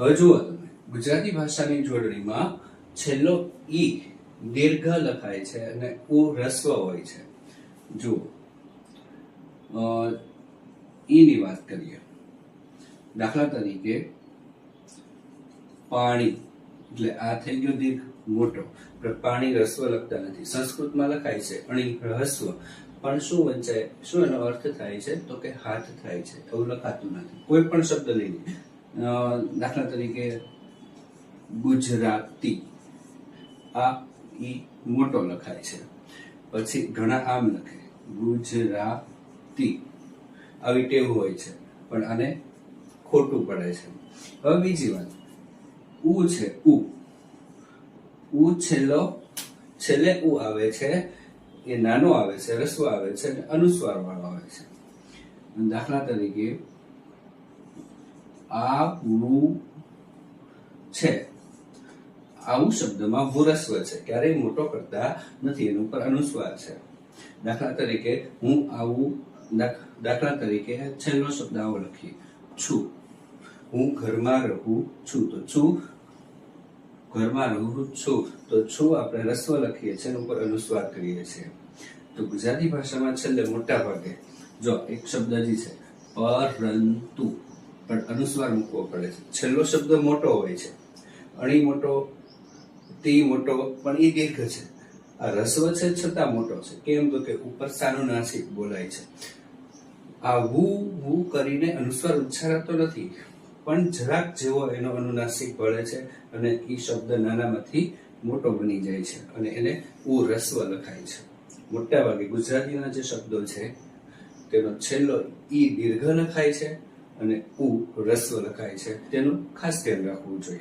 તમે ગુજરાતી ભાષાની જોડણીમાં છેલ્લો ઈ દીર્ઘ લખાય છે અને ઉ રસ્વ હોય છે. જુઓ. ઈની વાત કરીએ. દાખલા તરીકે પાણી એટલે આ થઈ ગયો દીર્ઘ મોટો. પાણી રસ્વ લખતા નથી. સંસ્કૃતમાં લખાય છે અણી રહસ્વ. પણ શું વંચાય? શું એનો અર્થ થાય છે? તો કે હાથ થાય છે. એવું લખાતું નથી. કોઈ પણ શબ્દ લઈ લો. અ, દાખલા તરીકે ગુજરાતી. આ ઈ મોટો લખાય છે. પછી ઘણા આમ લખે. ગુજરાતી. આવી ટેવ હોય છે, પણ આને ખોટું પડે છે. હવે બીજી વાત. ઉ છે ઉ. ઉ છેલ્લો, છેલ્લે ઉ આવે છે, એ નાનો આવે છે, રસ્વ આવે છે અને અનુસ્વાર વાળો આવે છે. દાખલા તરીકે આવું છે. આવું શબ્દમાં ભૂરસ્વ છે. ક્યારેય મોટો કરતા નથી, એનું ઉપર અનુસ્વાર છે. દાખલા તરીકે, હું આવું દાખ- દાખલા તરીકે છેલ્લો શબ્દ આવો લખીએ છું. હું ઘરમાં રહું છું, તો છું ઘરમાં રહું છું, તો છું આપણે રસ્વ લખીએ છીએ, એના ઉપર અનુસ્વાર કરીએ છીએ. તો ગુજરાતી ભાષામાં છેલ્લે મોટા ભાગે જો એક શબ્દ જી છે, પરંતુ. પણ અનુસ્વાર મૂકવો પડે છે. છેલ્લો શબ્દ મોટો હોય છે. અણી મોટો, તી મોટો, પણ એ દીર્ઘ છે. આ રસ્વ છે છતાં મોટો છે. કેમ તો કે ઉપર સાનુનાસિક બોલાય છે. આ વુ વુ કરીને અનુસ્વાર ઉચ્ચારાતો નથી, પણ જરાક જેવો એનો અનુનાસિક વળે છે અને એ શબ્દ નાનામાંથી મોટો બની જાય છે અને એને ઉ રસ્વ લખાય છે. મોટા ભાગે ગુજરાતીના જે શબ્દો છે, તેનો છેલ્લો ઈ દીર્ઘ લખાય છે. અને ઉ રસ્વ લખાય છે. તેનું ખાસ ધ્યાન રાખવું જોઈએ.